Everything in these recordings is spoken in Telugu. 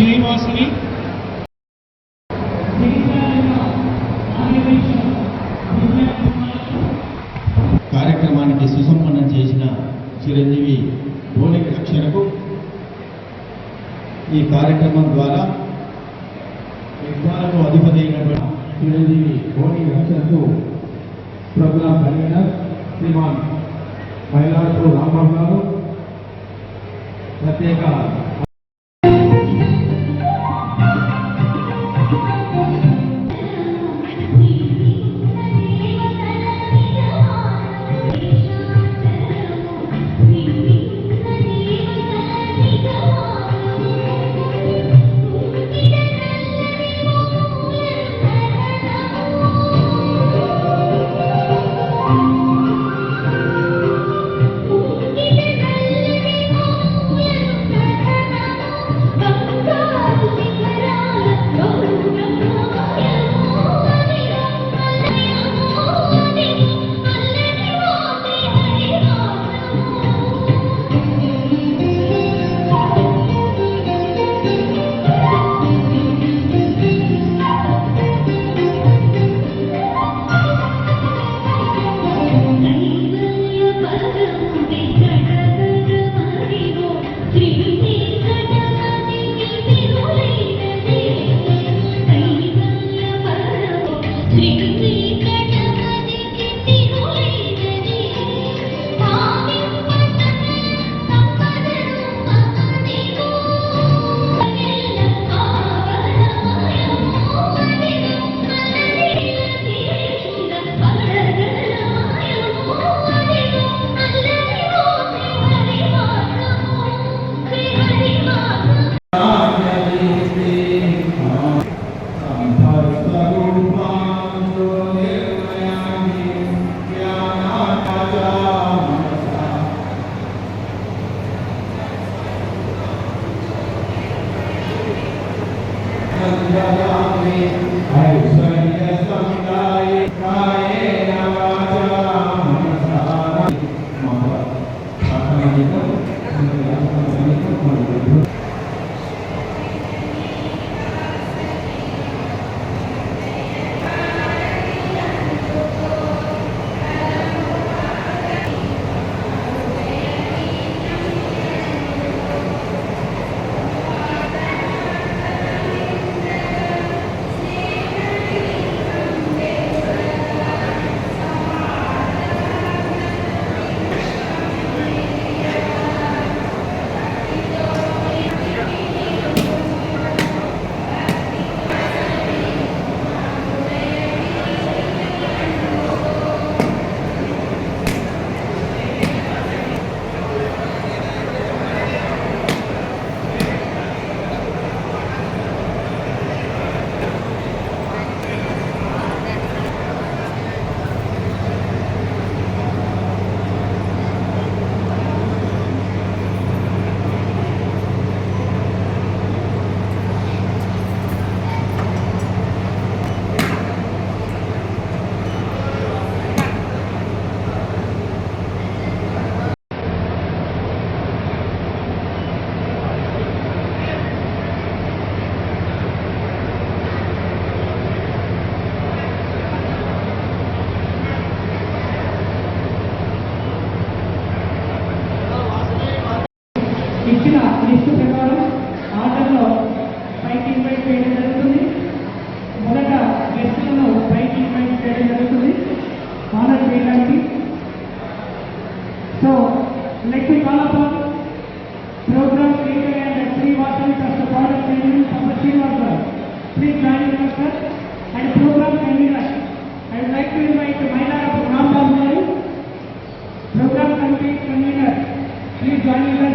శ్రీనివాసుని. కార్యక్రమానికి సుసంపన్నం చేసిన చిరంజీవి బోని రక్షణకు ఈ కార్యక్రమం ద్వారా విజ్ఞానకు అధిపతి అయినటువంటి చిరంజీవి బోని రక్షణకు ప్రోగ్రాం కన్వీనర్ శ్రీమాన్ మైలాపూర్ రాంబాబు గారు ప్రత్యేక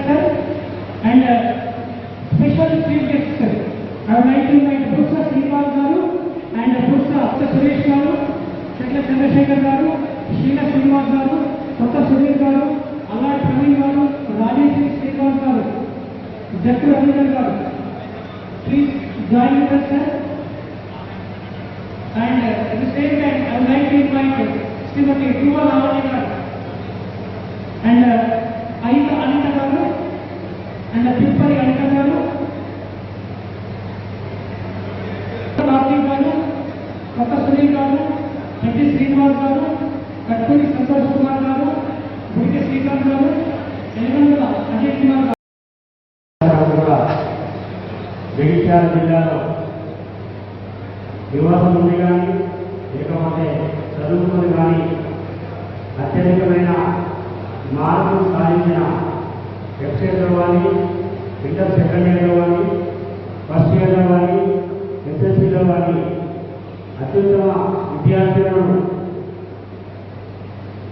join your sir and special chief guest I would like to invite Bursa Srinivas garu and Bursa Suresh గారు చెట్ల చంద్రశేఖర్ గారు శీల శ్రీనివాస్ గారు కొత్త సునీల్ గారు అల్లాడి ప్రవీణ్ గారు రాజేశ్వరి శ్రీనివాస్ గారు జట్టు Ravinder garu. Please join your sir And uh, at the same time, I would like to invite Srimati Tuva Lavanya garu and uh, Aida Anita garu and principal Venkata garu Rajiv garu కొత్త సునీల్ గారు ప్రతి శ్రీనివాస్ గారు కట్టుకుని సంతోష్ కుమార్ గారు గుడికి శ్రీకాంత్ గారు ఎల్లంగల అజయ్ కుమార్ గారు. జగిత్యాల జిల్లాలో వివాహం ఉంది కానీ లేకపోతే చదువుకుని కానీ అత్యధికమైన మార్పులు సాధించిన ఎక్సైజ్లో కానీ ఇంటర్ సెకండ్ ఇయర్లో కానీ ఫస్ట్ ఇయర్లో కానీ ఎస్ఎస్సీలో కానీ అత్యుత్తమ విద్యార్థులను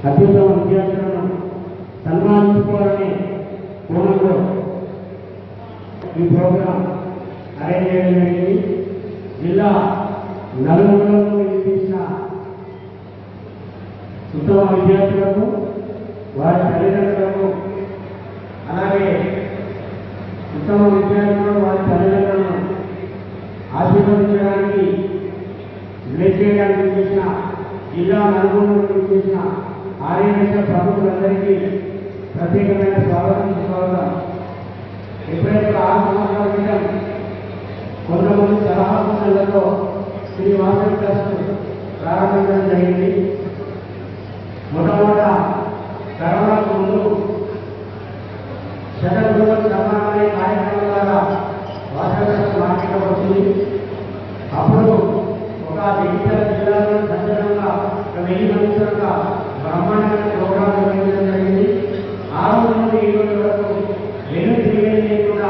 అత్యుత్తమ విద్యార్థులను సన్మానించుకోవాలని కోణంలో ఈ ప్రోగ్రాం అరేంజ్ చేయడం జరిగింది. జిల్లా నలుగురులో నిర్మించిన ఉత్తమ విద్యార్థులకు వారి తల్లిదండ్రులు అలాగే ఉత్తమ విద్యార్థులను వారి తల్లిదండ్రులను ఆశీర్వదించడానికి విలేజ్ చేయడానికి వినిపించిన జిల్లా చేసిన వినిపించిన ఆర్యవేశ ప్రముఖులందరికీ ప్రత్యేకమైన స్వాగతం స్వాగతం ఎప్పుడైతే ఆరు సంవత్సరాల క్రితం కొంతమంది సలహా సూచనలతో శ్రీ మాస్టర్ ట్రస్ట్ ప్రారంభించడం జరిగింది. మొట్టమొదట కరోనాకు ముందు శతగృహ సమానమైన కార్యక్రమం ద్వారా వాసవి మార్కెట్ వచ్చింది. అప్పుడు ఒక డిజిటల్ జిల్లాలో సంచలనంగా వెయ్యి సంవత్సరంగా బ్రహ్మాండమైన ప్రోగ్రాం నిర్వహించడం జరిగింది. ఆ రోజు నుండి ఈ రోజు వరకు వెను తిరిగేది లేకుండా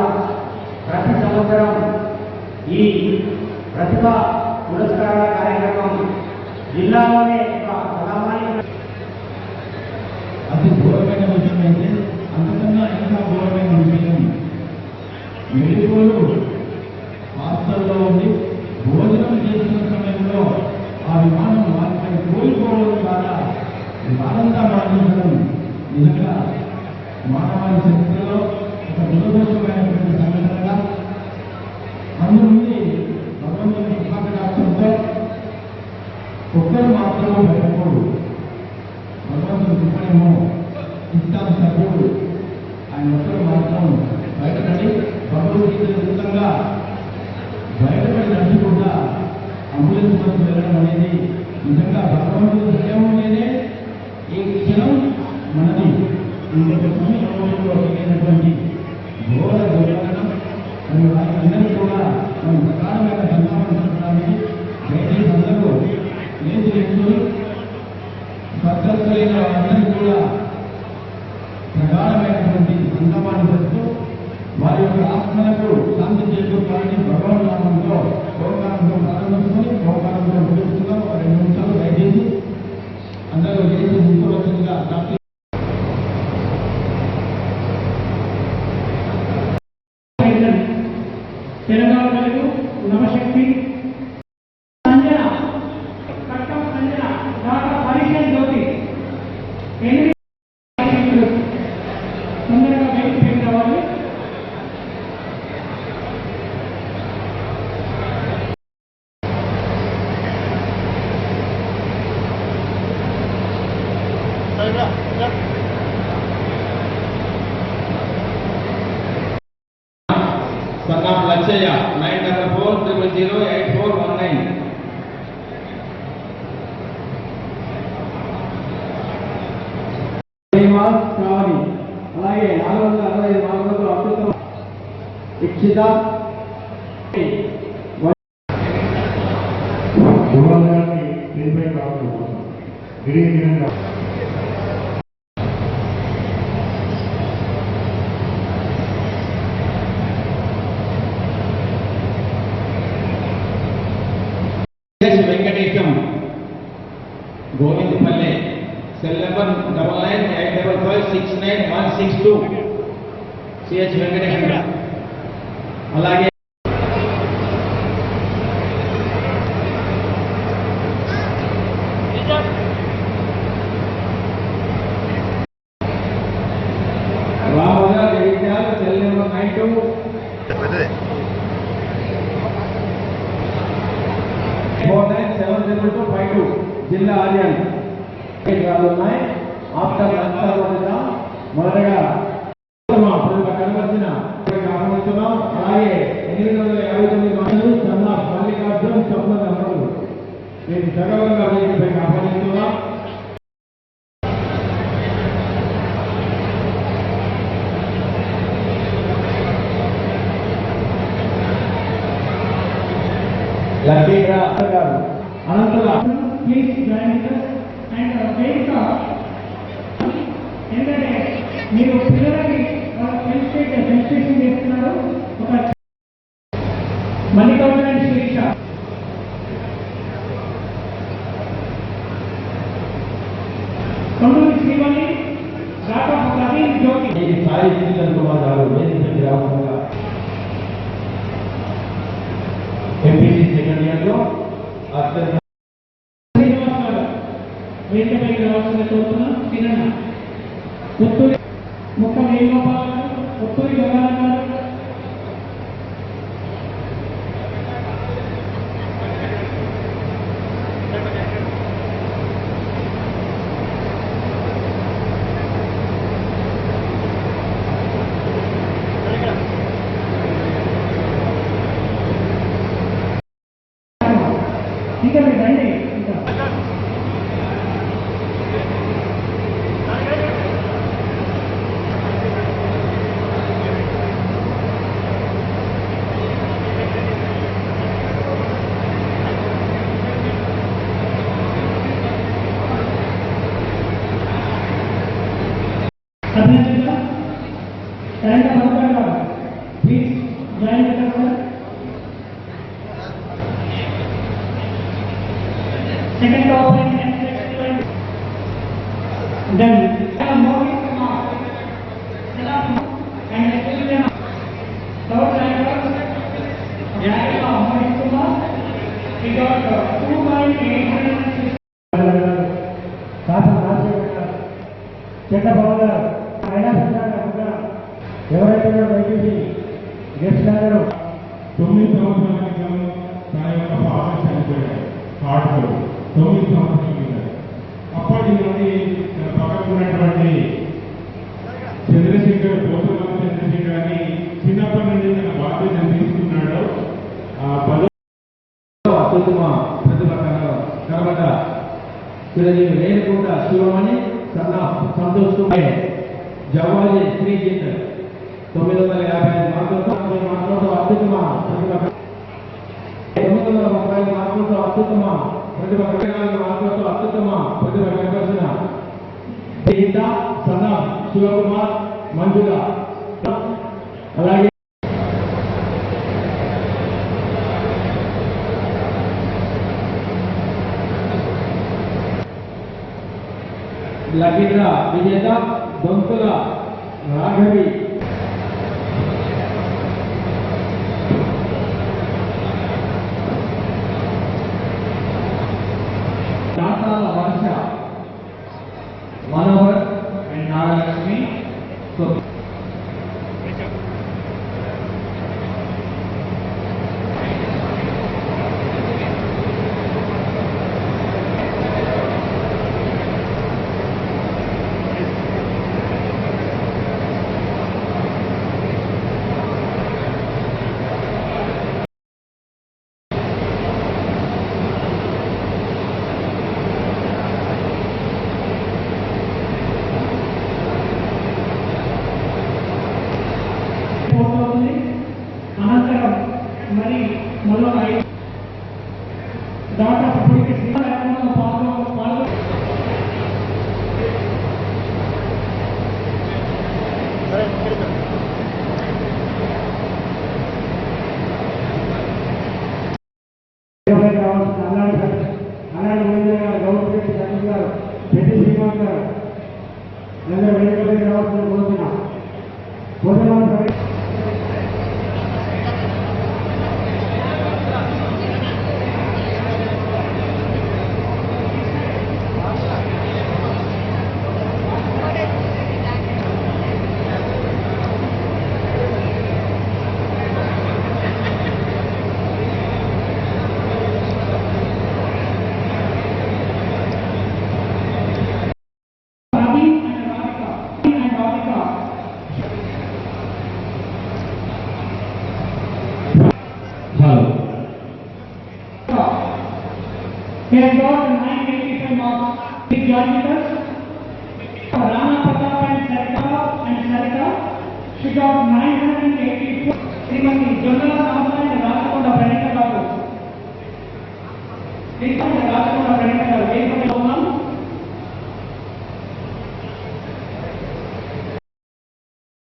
ప్రతి సంవత్సరం ఈ ప్రతిభ పురస్కారాల కార్యక్రమం జిల్లాలోనే ఒక్కరు భయపడు భగవంతుని కృపణేమో ఇస్తాను సభ్యుడు ఆయన ఒక్కరు మాత్రం బయటపడి భగవద్గీత బయటపడి అంబులెన్స్ బస్సు వెళ్ళడం అనేది నిజంగా భగవంతుని హృదయంలోనే ఈ క్షణం మనది ఇంకొక సమయంలో కలిగినటువంటి ఘోర దుర్ఘటన మరియు కూడా మనం ప్రధానమైన సంతాపం దయచేసి అందరూ లేచి భద్రత భద్రతలైన వారందరికీ కూడా ప్రగాఢమైనటువంటి సంతాపాన్ని చెప్తూ వారి యొక్క ఆత్మలకు శాంతి చేకూర్చాలని భగవాన్ నామంలో గోకారంతో ప్రారంభించుకొని గోకారంతో ముగిస్తున్నాం. ఒక రెండు నిమిషాలు దయచేసి అందరూ లేచి ముందువచ్చిందిగా డాక్టర్ ఇక్షిత శివాలయాన్ని దీనిపై కావచ్చు గిరిగిరిగా S Venkatesham Govindapalle cell number double nine eight double five six nine one six two CH Venkatesham జిల్లా ఆర్యాలు ఉన్నాయి. ఆఫ్టర్ అంతా మొదటగా ప్రజలకు కనబడిన అలాగే ఎనిమిది వందల యాభై తొమ్మిది మండలు చంద్ర మల్లికార్జున స్వప్న దంపతులు నేను సగవంగా వేసిపైకి ఆహ్వానిస్తున్నాం. అనంతరం ప్లీజ్ జాయిన్ అండ్ మెయిన్ ఏంటంటే మీరు పిల్లలకి సెన్సిటేషన్ చేస్తున్నారు. ఒక మణికర్ణ వేదికపైకి రావాల్సిన కోరుతున్నాం చిన్న Thank. కుటుంబ ప్రతిభ కనబడ్డ చిరంజీవి లేనికుంట శివమణి సన్న సంతోష్. జవాజీ శ్రీ తొమ్మిది వందల యాభై ఐదు మార్కులతో మార్కులతో అత్యుత్తమ ప్రతిభ తొమ్మిది వందల ముప్పై ఐదు మార్కులతో అత్యుత్తమ ప్రతిభ నాలుగు మార్కులతో అత్యుత్తమ ప్రతిభ కనబరిచిన సన్న శివకుమార్ మంజుల. అలాగే లభిత విజేత దొంతుల రాఘవి. Thank you.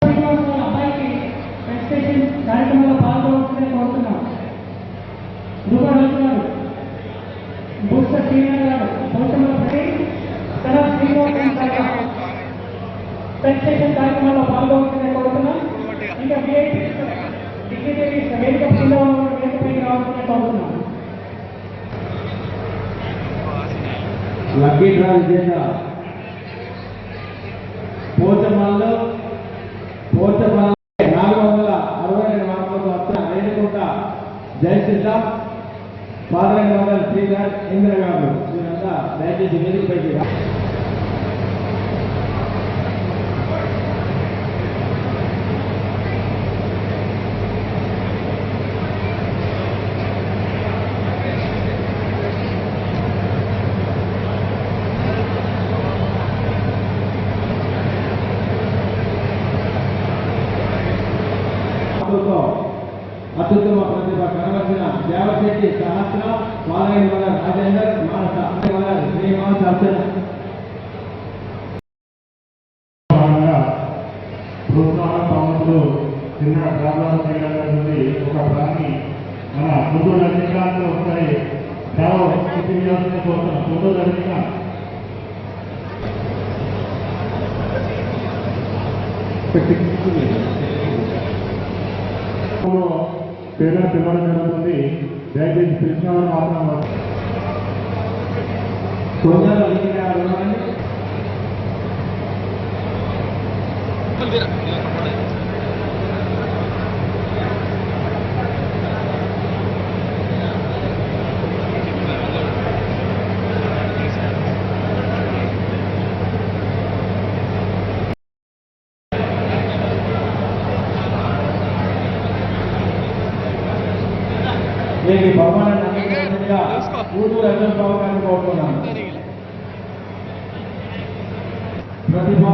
శ్రీనివాస్ వాళ్ళ అబ్బాయికి ప్రెస్టేషన్ కార్యక్రమంలో పాల్గొనాలని కోరుతున్నాం. రూపాయలు గారు బుక్స్ శ్రీనాథ్ గారు గౌతమ ప్రతి తన శ్రీనివాస్ గారు కార్యక్రమంలో కోరుతున్నాం. ఇంకా విఐపీ వేదిక కింద ఉన్న వేదికపైకి కోరుతున్నాం. లక్కీ డ్రా విజేత పోచమాల్లో పోచమాల నాలుగు వందల అరవై రెండు మార్కులతో వచ్చిన రేణుకుంట జయశ్రీరామ్ పాదరెడ్డి వందల శ్రీధర్ ఇంద్ర గారు వీరంతా దయచేసి వేదికపైకి రా మార్కులతో అత్యుత్తమ ప్రతిభ కనబరిచిన దేవశెట్టి సహస్ర పాలరెడ్డి రాజేందర్ మానస వందల శ్రీనివాస్ అర్చన భాగంగా పాములు చిన్న గ్రామాలు ఒక ప్రాణి మన ముందు ఒకసారి సేవ స్థితి ముందు పేరు పిలవడం జరుగుతుంది. దయచేసి కృష్ణ మాత్రం సోదరుల లింగ ప్రతిభ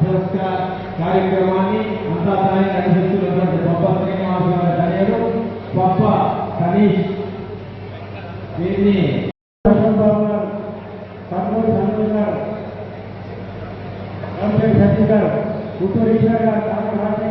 పురస్కార్ కార్యక్రమాన్ని అంతా తానే నడిపిస్తున్నటువంటి గొప్ప శ్రీనివాస గారి ధన్యుడు గొప్ప కనీష్ దీన్ని అర్జున్ బాబు గారు కర్నూలు సంతోష్ గారు ఎంపీ సతీష్ గారు గుంటూరు ఈశ్వర్ గారు కాకరాజు